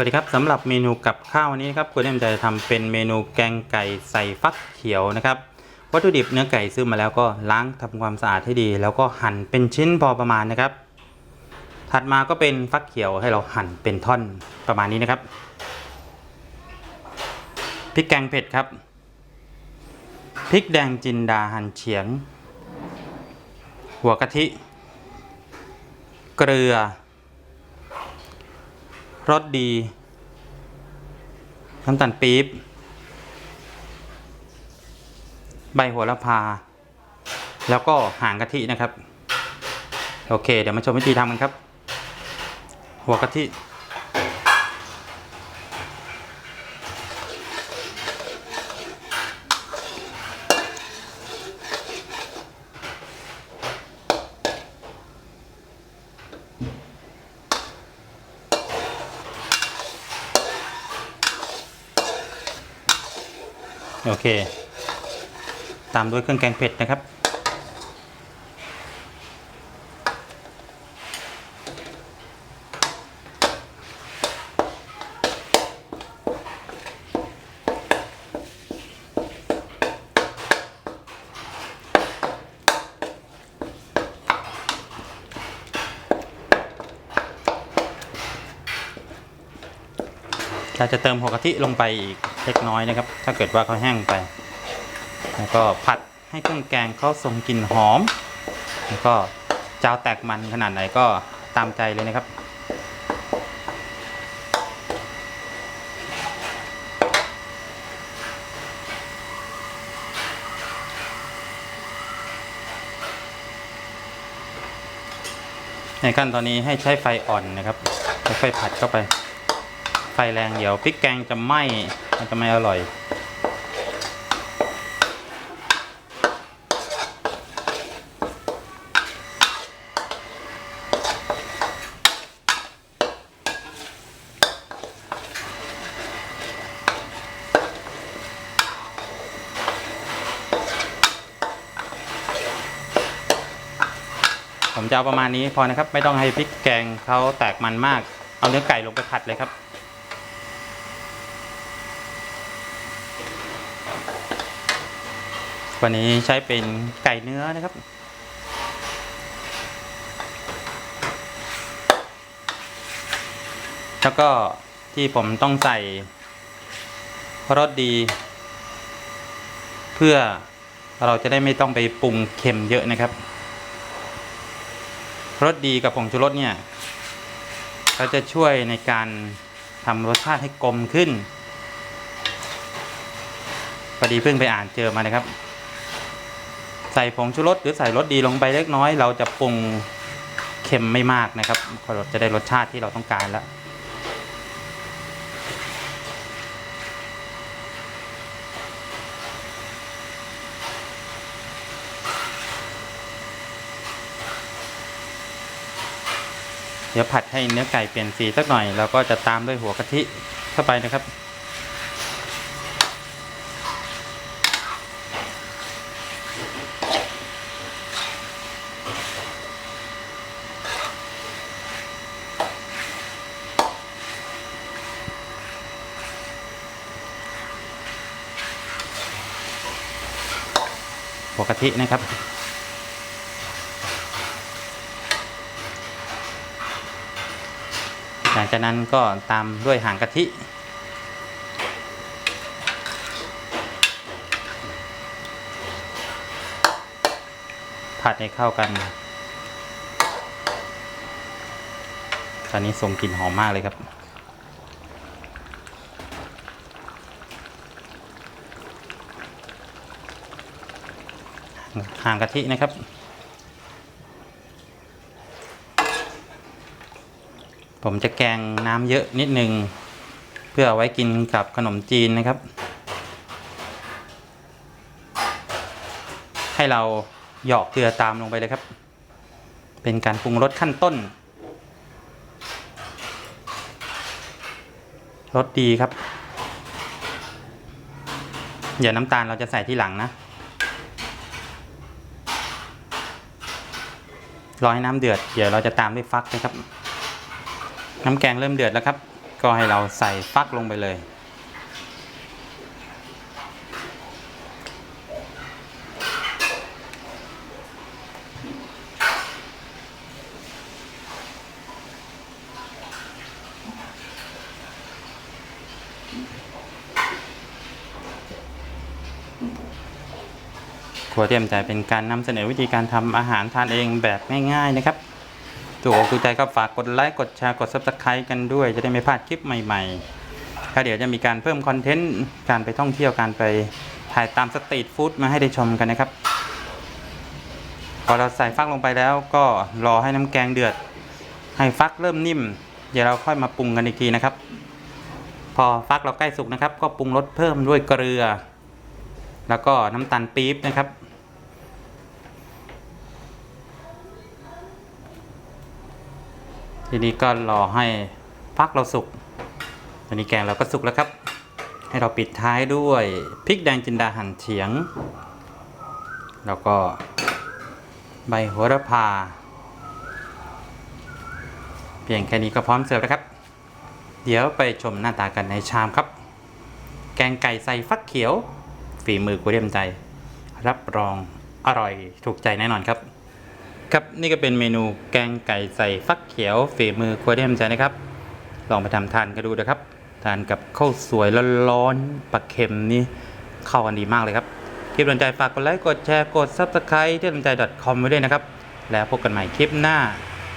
วัสดีครับสำหรับเมนูกับข้าววันนี้นะครับคุณเอ็มจะทำเป็นเมนูแกงไก่ใส่ฟักเขียวนะครับ วัตถุดิบเนื้อไก่ซื้อมาแล้วก็ล้างทำความสะอาดให้ดี แล้วก็หั่นเป็นชิ้นพอประมาณนะครับ ถัดมาก็เป็นฟักเขียวให้เราหั่นเป็นท่อนประมาณนี้นะครับพริกแกงเผ็ดครับพริกแดงจินดาหั่นเฉียง หัวกะทิ เกลือ รสดี น้ำตาลปี๊บ ใบโหระพา แล้วก็หางกะทินะครับ โอเค เดี๋ยวมาชมวิธีทำกันครับ หัวกะทิ โอเค ตามด้วยเครื่องแกงเผ็ดนะครับ เราจะเติมหัวกะทิลงไปอีกเล็กน้อยนะครับ ถ้าเกิดว่าเขาแห้งไป แล้วก็ผัดให้เครื่องแกงเขาส่งกลิ่นหอม แล้วก็เจ้าแตกมันขนาดไหนก็ตามใจเลยนะครับในขั้นตอนนี้ให้ใช้ไฟอ่อนนะครับค่อยๆผัดเข้าไป ฟแรงเดี๋ยวพริกแกงจะไหม้มันจะไม่อร่อย ผมจะเอาประมาณนี้พอนะครับ ไม่ต้องให้พริกแกงเขาแตกมันมาก เอาเนื้อไก่ลงไปผัดเลยครับ วันนี้ใช้เป็นไก่เนื้อนะครับ แล้วก็ที่ผมต้องใส่รสดี เพื่อเราจะได้ไม่ต้องไปปรุงเค็มเยอะนะครับรสดีกับผงชูรสเนี่ยเขาจะช่วยในการทำรสชาติให้กลมขึ้น ดีเพิ่งไปอ่านเจอมานะครับ ใส่ผงชูรสหรือใส่รสดีลงไปเล็กน้อย เราจะปรุงเค็มไม่มากนะครับเราจะได้รสชาติที่เราต้องการแล้วเดี๋ยวผัดให้เนื้อไก่เปลี่ยนสีสักหน่อย แล้วก็จะตามด้วยหัวกะทิเข้าไปนะครับ หัวกะทินะครับ หลังจากนั้นก็ตามด้วยหางกะทิผัดให้เข้ากัน ตอนนี้ส่งกลิ่นหอมมากเลยครับ หางกะทินะครับ ผมจะแกงน้ำเยอะนิดนึง เพื่ออไว้กินกับขนมจีนนะครับ ให้เราหยอกเกลือตามลงไปเลยครับ เป็นการปรุงรสขั้นต้นรสดีครับอย่าน้ำตาลเราจะใส่ที่หลังนะ รอให้น้ำเดือด เดี๋ยวเราจะตามด้วยฟักนะครับ น้ำแกงเริ่มเดือดแล้วครับ ก็ให้เราใส่ฟักลงไปเลยค รัวเตรียมใจเป็นการนำเสนอวิธีการทำอาหารทานเองแบบง่ายๆนะครับถูกอกถูกใจก็ฝากกดไลค์กดแชร์กด subscribe กันด้วย จะได้ไม่พลาดคลิปใหม่ๆถ้าเดี๋ยวจะมีการเพิ่มคอนเทนต์การไปท่องเที่ยวการไปถ่ายตามสตรีทฟู้ดมาให้ได้ชมกันนะครับ พอเราใส่ฟักลงไปแล้วก็รอให้น้ำแกงเดือด ให้ฟักเริ่มนิ่ม เดี๋ยวเราค่อยมาปรุงกันอีกทีนะครับ พอฟักเราใกล้สุกนะครับ ก็ปรุงรสเพิ่มด้วยเกลือ แล้วก็น้ำตาลปี๊บนะครับ ทีนี้ก็รอให้ฟักเราสุกตอนนี้แกงเราก็สุกแล้วครับ ให้เราปิดท้ายด้วยพริกแดงจินดาหั่นเฉียง แล้วก็ใบโหระพา เพียงแค่นี้ก็พร้อมเสิร์ฟแล้วครับ เดี๋ยวไปชมหน้าตากันในชามครับ แกงไก่ใส่ฟักเขียว ฝีมือกูเรียมใจ รับรองอร่อยถูกใจแน่นอนครับ ครับนี่ก็เป็นเมนูแกงไก่ใส่ฟักเขียวฝีมือครัวเดียมใจนะครับ ลองไปทำทานกันดูนะครับ ทานกับข้าวสวยร้อนๆปลาเค็มนี่เข้ากันดีมากเลยครับ คลิปสนใจฝากกดไลค์กดแชร์กด subscribe ที่สนใจ .com ไว้ด้วยนะครับ แล้วพบกันใหม่คลิปหน้า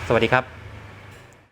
สวัสดีครับ